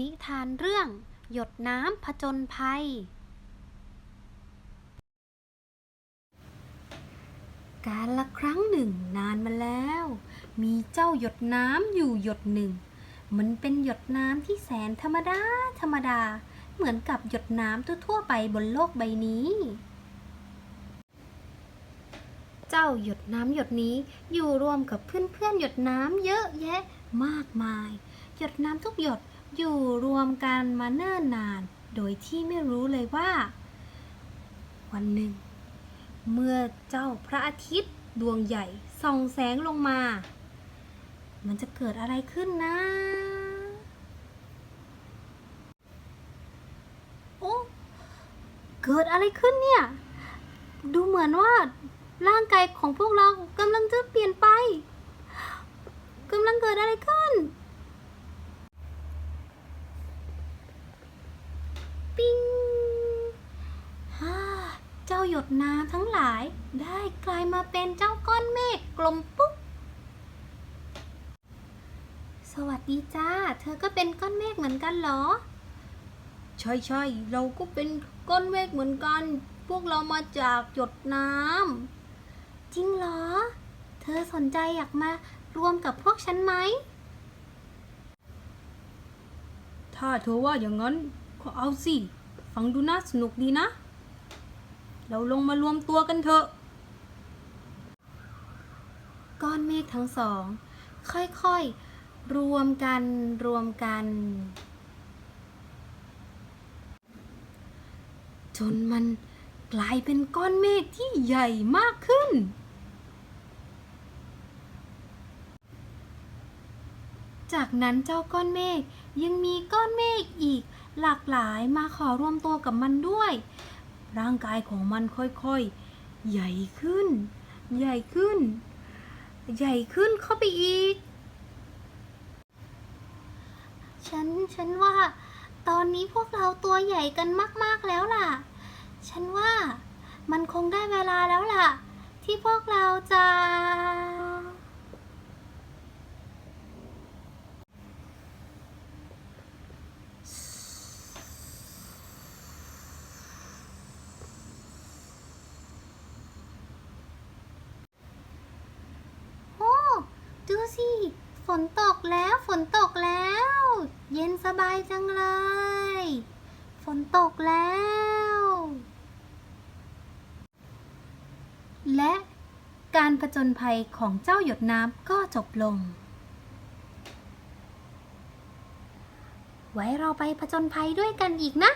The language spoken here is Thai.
นิทานเรื่อง หยดน้ำผจญภัย การละครั้งหนึ่งนานมาแล้ว มีเจ้าหยดน้ำอยู่หยดหนึ่ง มันเป็นหยดน้ำที่แสนธรรมดา ธรรมดา เหมือนกับหยดน้ำทั่วๆไปบนโลกใบนี้ เจ้าหยดน้ำหยดนี้อยู่รวมกับเพื่อนๆหยดน้ำเยอะแยะมากมาย หยดน้ำทุกหยด อยู่รวมกันมาเนิ่นนาน โดยที่ไม่รู้เลยว่า วันหนึ่ง เมื่อเจ้าพระอาทิตย์ดวงใหญ่ ส่องแสงลงมา มันจะเกิดอะไรขึ้นนะ โอ้ เกิดอะไรขึ้นเนี่ย ดูเหมือนว่าร่างกายของพวกเรากำลังจะเปลี่ยนไปกำลังเกิดอะไรขึ้น ปิ้งฮ่าเจ้า หยดน้ำทั้งหลายได้กลายมาเป็นเจ้าก้อนเมฆกลมปุ๊บสวัสดีจ้า เธอก็เป็นก้อนเมฆเหมือนกันเหรอ ใช่ใช่เราก็เป็นก้อนเมฆเหมือนกัน พวกเรามาจากหยดน้ำจริงเหรอ เธอสนใจอยากมารวมกับพวกฉันไหม ถ้าเธอว่าอย่างนั้นก็เอาสิ ฟังดูน่าสนุกดีนะ เราลงมารวมตัวกันเถอะ ก้อนเมฆทั้งสอง ค่อยๆ รวมกันรวมกัน จนมันกลายเป็นก้อนเมฆที่ใหญ่มากขึ้น จากนั้นเจ้าก้อนเมฆยังมีก้อนเมฆอีกหลากหลายมาขอรวมตัวกับมันด้วย ร่างกายของมันค่อยๆ ใหญ่ขึ้น ใหญ่ขึ้น ใหญ่ขึ้นเข้าไปอีก ฉัน ฉันว่า ตอนนี้พวกเราตัวใหญ่กันมากๆแล้วล่ะ ฉันว่ามันคงได้เวลาแล้วล่ะ ที่พวกเราจะ โอ้ ดูสิ ฝ นตกแล้วฝนตกแล้ว เย็นสบายจังเลย ฝนตกแล้ว และการผจญภัยของเจ้าหยดน้ำก็จบลง ไว้เราไปผจญภัยด้วยกันอีกนะ